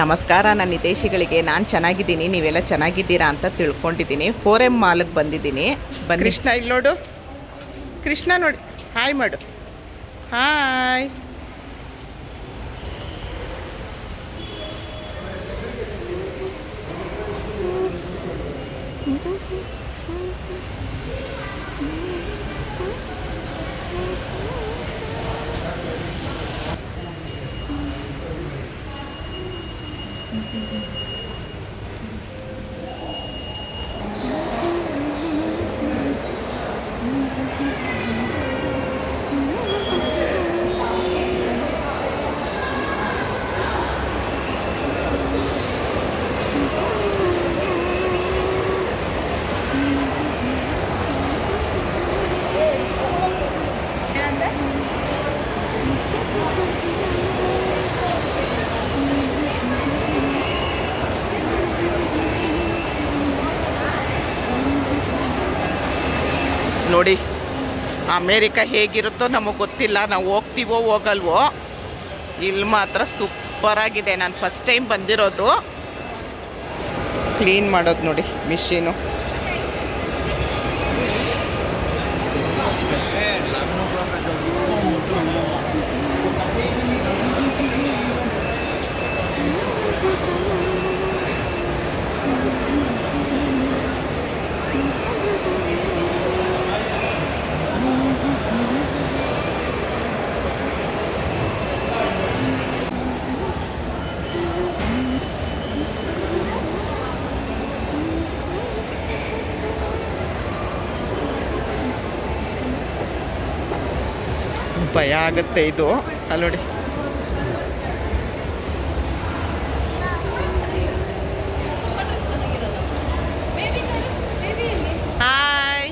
ನಮಸ್ಕಾರ, ನನ್ನ ದೇಶಿಗಳಿಗೆ ನಾನು ಚೆನ್ನಾಗಿದ್ದೀನಿ, ನೀವೆಲ್ಲ ಚೆನ್ನಾಗಿದ್ದೀರಾ ಅಂತ ತಿಳ್ಕೊಂಡಿದ್ದೀನಿ. ಫೋರ್ ಎಂ ಮಾಲ್ಗೆ ಬಂದಿದ್ದೀನಿ. ಬನ್ನಿ. ಕೃಷ್ಣ ಇಲ್ಲಿ ನೋಡು. ಕೃಷ್ಣ ನೋಡಿ. ಹಾಯ್ ಮಾಡು. ಹಾಯ್ ನೋಡಿ. ಅಮೇರಿಕ ಹೇಗಿರುತ್ತೋ ನಮಗೆ ಗೊತ್ತಿಲ್ಲ, ನಾವು ಹೋಗ್ತೀವೋ ಹೋಗಲ್ವೋ. ಇಲ್ಲಿ ಮಾತ್ರ ಸೂಪರಾಗಿದೆ ನಾನು ಫಸ್ಟ್ ಟೈಮ್ ಬಂದಿರೋದು. ಕ್ಲೀನ್ ಮಾಡೋದು ನೋಡಿ ಮಿಷಿನು ಭಯ ಆಗುತ್ತೆ ಇದು. ಅಲ್ಲಿ ಹಾಯ್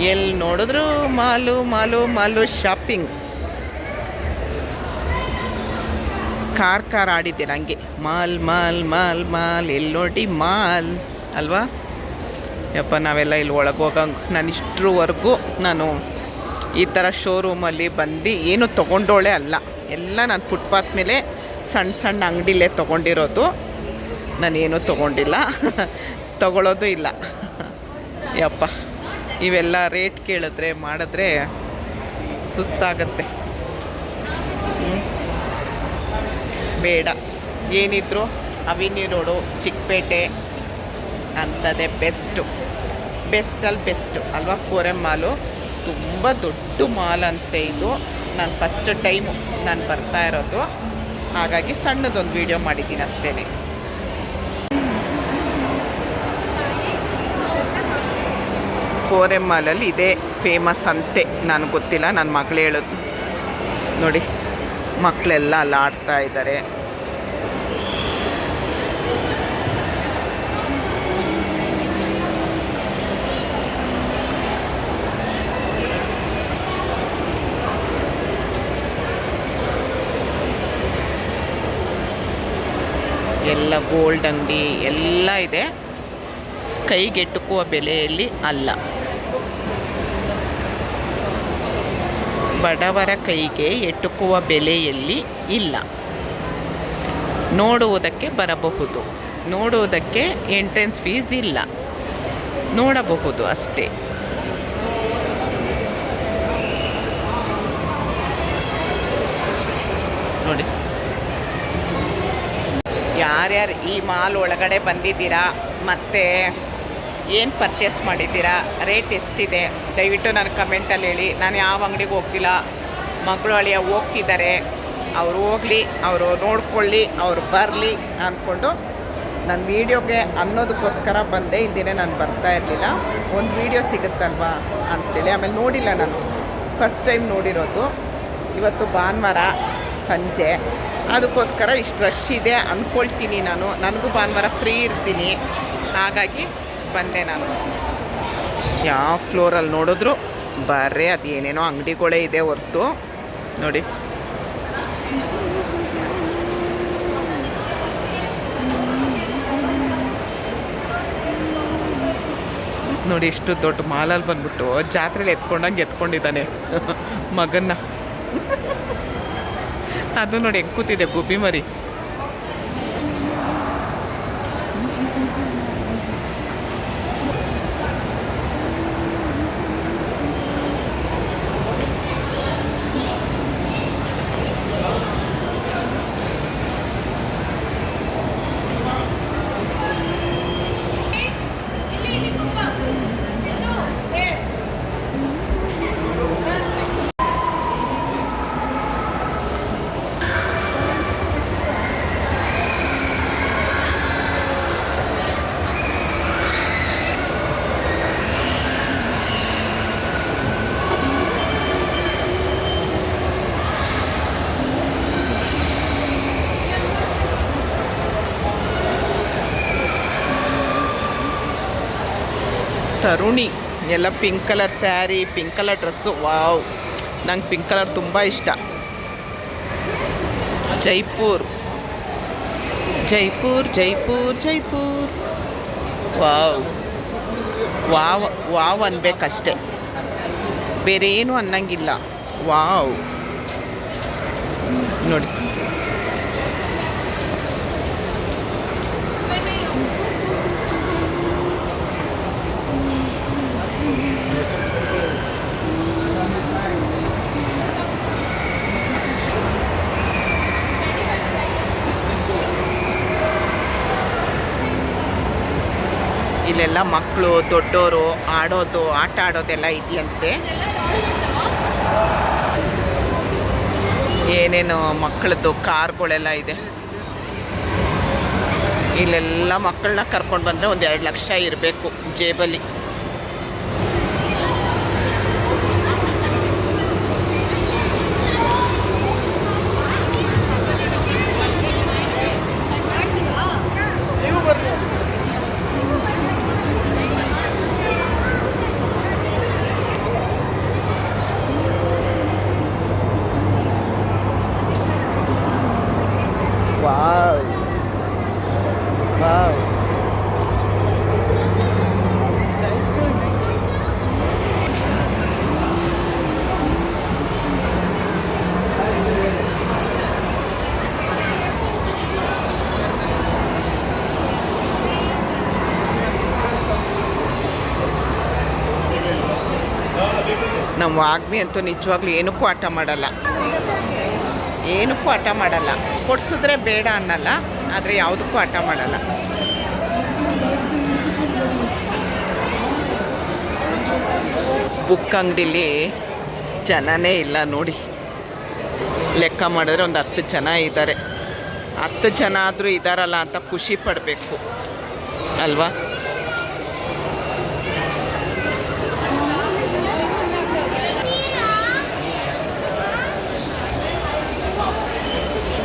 ಎಲ್ಲಿ ನೋಡಿದ್ರು mall mall mall shopping car car ಆಡಿದ್ದೆ ನನಗೆ ಮಾಲ್ ಮಾಲ್ ಮಾಲ್ ಮಾಲ್ ಎಲ್ಲಿ ನೋಡಿ ಮಾಲ್. ಅಲ್ವಾ? ಯಪ್ಪ, ನಾವೆಲ್ಲ ಇಲ್ಲಿ ಒಳಗೆ ಹೋಗಂಗೆ. ನಾನು ಇಷ್ಟರವರೆಗೂ ನಾನು ಈ ಥರ ಶೋರೂಮಲ್ಲಿ ಬಂದು ಏನು ತೊಗೊಂಡೋಳೆ ಅಲ್ಲ. ಎಲ್ಲ ನಾನು ಫುಟ್ಪಾತ್ ಮೇಲೆ ಸಣ್ಣ ಸಣ್ಣ ಅಂಗಡಿಲೇ ತೊಗೊಂಡಿರೋದು. ನಾನೇನು ತೊಗೊಂಡಿಲ್ಲ. ತೊಗೊಳೋದು ಇಲ್ಲ. ಯಪ್ಪ. ಇವೆಲ್ಲ ರೇಟ್ ಕೇಳಿದ್ರೆ, ಮಾಡಿದ್ರೆ ಸುಸ್ತಾಗತ್ತೆ. ಬೇಡ. ಏನಿದ್ರು ಅವಿನಿ ರೋಡು, ಚಿಕ್ಕಪೇಟೆ ಅಂಥದ್ದೇ ಬೆಸ್ಟು ಬೆಸ್ಟಲ್ಲಿ ಬೆಸ್ಟು ಅಲ್ವಾ? ಫೋರ್ ಮಾಲು ತುಂಬ ದೊಡ್ಡ ಮಾಲ್ ಅಂತೆ ಇದು. ನಾನು ಫಸ್ಟ್ ಟೈಮು ನಾನು ಬರ್ತಾ ಇರೋದು. ಹಾಗಾಗಿ ಸಣ್ಣದೊಂದು ವಿಡಿಯೋ ಮಾಡಿದ್ದೀನಿ ಅಷ್ಟೇ ಫೋರ್ ಎಂ ಮಾಲಲ್ಲಿ ಇದೇ ಫೇಮಸ್ ಅಂತೆ. ನನಗೆ ಗೊತ್ತಿಲ್ಲ ನನ್ನ ಮಗಳು ಹೇಳೋದು. ನೋಡಿ ಮಕ್ಕಳೆಲ್ಲ ಅಲ್ಲಿ ಆಡ್ತಾ ಇದ್ದಾರೆ ಎಲ್ಲ ಗೋಲ್ಡ್ ಅಂಗಡಿ ಎಲ್ಲ ಇದೆ. ಕೈಗೆಟುಕುವ ಬೆಲೆಯಲ್ಲಿ ಅಲ್ಲ. ಬಡವರ ಕೈಗೆ ಎಟುಕುವ ಬೆಲೆಯಲ್ಲಿ ಇಲ್ಲ. ನೋಡುವುದಕ್ಕೆ ಬರಬಹುದು. ನೋಡುವುದಕ್ಕೆ ಎಂಟ್ರೆನ್ಸ್ ಫೀಸ್ ಇಲ್ಲ. ನೋಡಬಹುದು ಅಷ್ಟೇ. ನೋಡಿ. ಯಾರ್ಯಾರು ಈ ಮಾಲ್ ಒಳಗಡೆ ಬಂದಿದ್ದೀರಾ? ಮತ್ತು ಏನು ಪರ್ಚೇಸ್ ಮಾಡಿದ್ದೀರಾ? ರೇಟ್ ಎಷ್ಟಿದೆ? ದಯವಿಟ್ಟು ನನ್ನ ಕಮೆಂಟಲ್ಲಿ ಹೇಳಿ. ನಾನು ಯಾವ ಅಂಗಡಿಗೆ ಹೋಗ್ತಿಲ್ಲ. ಮಗಳು ಅಳಿಯ ಹೋಗ್ತಿದ್ದಾರೆ. ಅವರು ಹೋಗಲಿ, ಅವರು ನೋಡ್ಕೊಳ್ಳಿ, ಅವರು ಬರಲಿ ಅಂದ್ಕೊಂಡು ನನ್ನ ವೀಡಿಯೋಗೆ ಅನ್ನೋದಕ್ಕೋಸ್ಕರ ಬಂದೆ. ಇಲ್ದಿನೇ ನಾನು ಬರ್ತಾ ಇರಲಿಲ್ಲ. ಒಂದು ವೀಡಿಯೋ ಸಿಗುತ್ತಲ್ವಾ ಅಂತೇಳಿ. ಆಮೇಲೆ ನೋಡಿಲ್ಲ ನಾನು. ಫಸ್ಟ್ ಟೈಮ್ ನೋಡಿರೋದು. ಇವತ್ತು ಭಾನುವಾರ ಸಂಜೆ. ಅದಕ್ಕೋಸ್ಕರ ಇಷ್ಟು ರಶ್ ಇದೆ ಅಂದ್ಕೊಳ್ತೀನಿ ನಾನು. ನನಗೂ ಭಾನುವಾರ ಫ್ರೀ ಇರ್ತೀನಿ. ಹಾಗಾಗಿ ಬಂದೆ ನಾನು. ಯಾವ ಫ್ಲೋರಲ್ಲಿ ನೋಡಿದ್ರು ಬರ್ರೆ, ಅದು ಏನೇನೋ ಅಂಗಡಿಗಳೇ ಇದೆ ಹೊರ್ತು. ನೋಡಿ. ನೋಡಿ, ಇಷ್ಟು ದೊಡ್ಡ ಮಾಲಲ್ಲಿ ಬಂದ್ಬಿಟ್ಟು ಜಾತ್ರೆಲಿ ಎತ್ಕೊಂಡಂಗೆ ಎತ್ಕೊಂಡಿದ್ದಾನೆ. ಮಗನ್ನ. ಅದು ನೋಡಿ ಹೆಂಗೆ ಕೂತಿದೆ ಗುಬ್ಬಿ ಮರಿ. ತರುಣಿ. ಎಲ್ಲ pink colour sari pink colour dress wow ನಂಗೆ ಪಿಂಕ್ ಕಲರ್ ತುಂಬ ಇಷ್ಟ. Jaipur. Jaipur Jaipur Jaipur. Wow wow wow ಅನ್ಬೇಕಷ್ಟೆ. ಬೇರೆ ಏನು ಅನ್ನಂಗಿಲ್ಲ. ವಾವ್ ನೋಡಿ. ಇಲ್ಲೆಲ್ಲ ಮಕ್ಕಳು, ದೊಡ್ಡೋರು ಆಡೋದು, ಆಟ ಆಡೋದೆಲ್ಲ ಇದೆಯಂತೆ. ಏನೇನು ಮಕ್ಕಳದ್ದು, ಕಾರ್ಗಳೆಲ್ಲ ಇದೆ. ಇಲ್ಲೆಲ್ಲ ಮಕ್ಕಳನ್ನ ಕರ್ಕೊಂಡು ಬಂದರೆ ಒಂದು ಎರಡು ಲಕ್ಷ ಇರಬೇಕು ಜೇಬಲ್ಲಿ. ವಾಗ್ಮಿ ಅಂತೂ ನಿಜವಾಗ್ಲೂ ಏನಕ್ಕೂ ಆಟ ಮಾಡಲ್ಲ. ಏನಕ್ಕೂ ಆಟ ಮಾಡಲ್ಲ. ಕೊಡ್ಸಿದ್ರೆ ಬೇಡ ಅನ್ನಲ್ಲ, ಆದರೆ ಯಾವುದಕ್ಕೂ ಆಟ ಮಾಡಲ್ಲ. ಬುಕ್ ಅಂಗಡಿಲಿ ಜನನೇ ಇಲ್ಲ ನೋಡಿ. ಲೆಕ್ಕ ಮಾಡಿದ್ರೆ ಒಂದು ಹತ್ತು ಜನ ಇದ್ದಾರೆ. ಹತ್ತು ಜನ ಆದರೂ ಇದ್ದಾರಲ್ಲ ಅಂತ ಖುಷಿ ಪಡಬೇಕು. ಅಲ್ವಾ?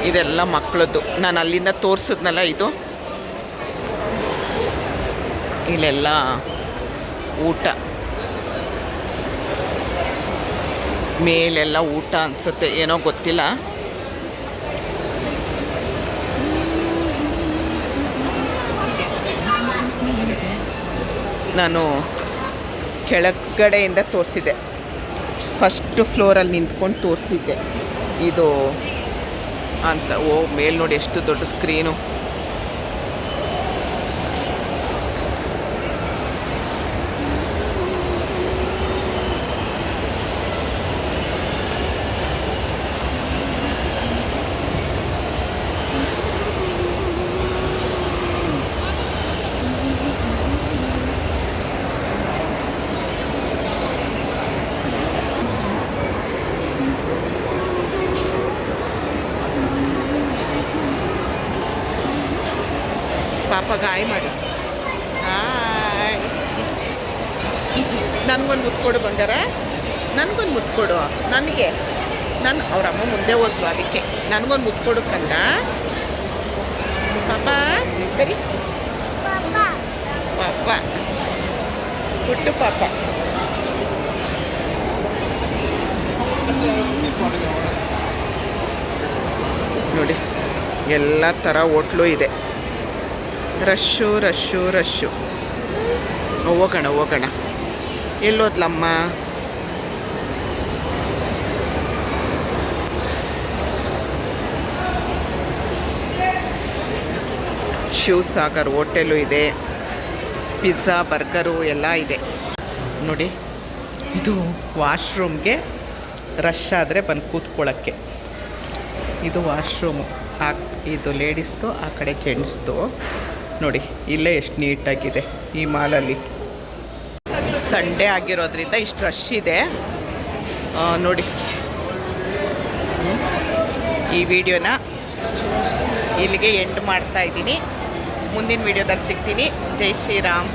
ಇದೆಲ್ಲ ಮಕ್ಕಳದ್ದು ನಾನು ಅಲ್ಲಿಂದ ತೋರಿಸಿದ್ನಲ್ಲ ಇದು? ಇಲ್ಲೆಲ್ಲ ಊಟ. ಮೇಲೆಲ್ಲ ಊಟ ಅನ್ಸುತ್ತೆ. ಏನೋ ಗೊತ್ತಿಲ್ಲ. ನಾನು ಕೆಳಗಡೆಯಿಂದ ತೋರಿಸಿದ್ದೆ. ಫಸ್ಟ್ ಫ್ಲೋರಲ್ಲಿ ನಿಂತ್ಕೊಂಡು ತೋರಿಸಿದ್ದೆ. ಇದು ಅಂತ. ಓ ಮೇಲ್ ನೋಡಿ ಎಷ್ಟು ದೊಡ್ಡ ಸ್ಕ್ರೀನು ಪಾಪ ಗಾಯ ಮಾಡಿ. ನನಗೊಂದು ಮುತ್ಕೊಡು ಬಂಗಾರ. ನನಗೊಂದು ಮುತ್ಕೊಡು ನನಗೆ. ನಾನು ಅವರಮ್ಮ ಮುಂದೆ ಹೋದ್ಲು ಅದಕ್ಕೆ. ನನಗೊಂದು ಮುತ್ಕೊಡು ಕಂದ. ಪಾಪ. ಕರಿ ಪಾಪ. ಹುಟ್ಟು ಪಾಪ. ನೋಡಿ, ಎಲ್ಲ ಥರ ಹೋಟ್ಲು ಇದೆ. Rush rush rush. ಹೋಗೋಣ ಹೋಗೋಣ. ಎಲ್ಲೋದ್ಲಮ್ಮ? ಶಿವಸಾಗರ್ ಹೋಟೆಲು ಇದೆ. ಪಿಜ್ಜಾ, ಬರ್ಗರು ಎಲ್ಲ ಇದೆ. ನೋಡಿ, ಇದು ವಾಶ್ರೂಮ್ಗೆ ರಶ್ ಆದರೆ ಬಂದು ಕೂತ್ಕೊಳ್ಳೋಕ್ಕೆ. ಇದು ವಾಶ್ರೂಮು. ಆ, ಇದು ಲೇಡೀಸ್ದು, ಆ ಕಡೆ ಜೆಂಟ್ಸ್ದು ನೋಡಿ, ಇಲ್ಲೇ ಎಷ್ಟು ನೀಟಾಗಿದೆ ಈ ಮಾಲಲ್ಲಿ. ಸಂಡೇ ಆಗಿರೋದ್ರಿಂದ ಇಷ್ಟು ರಶ್ ಇದೆ. ನೋಡಿ. ಈ ವಿಡಿಯೋನ ಇಲ್ಲಿಗೆ ಎಂಡ್ ಮಾಡ್ತಾ ಇದ್ದೀನಿ. ಮುಂದಿನ ವಿಡಿಯೋದಲ್ಲಿ ಸಿಗ್ತೀನಿ. ಜೈ ಶ್ರೀರಾಮ್.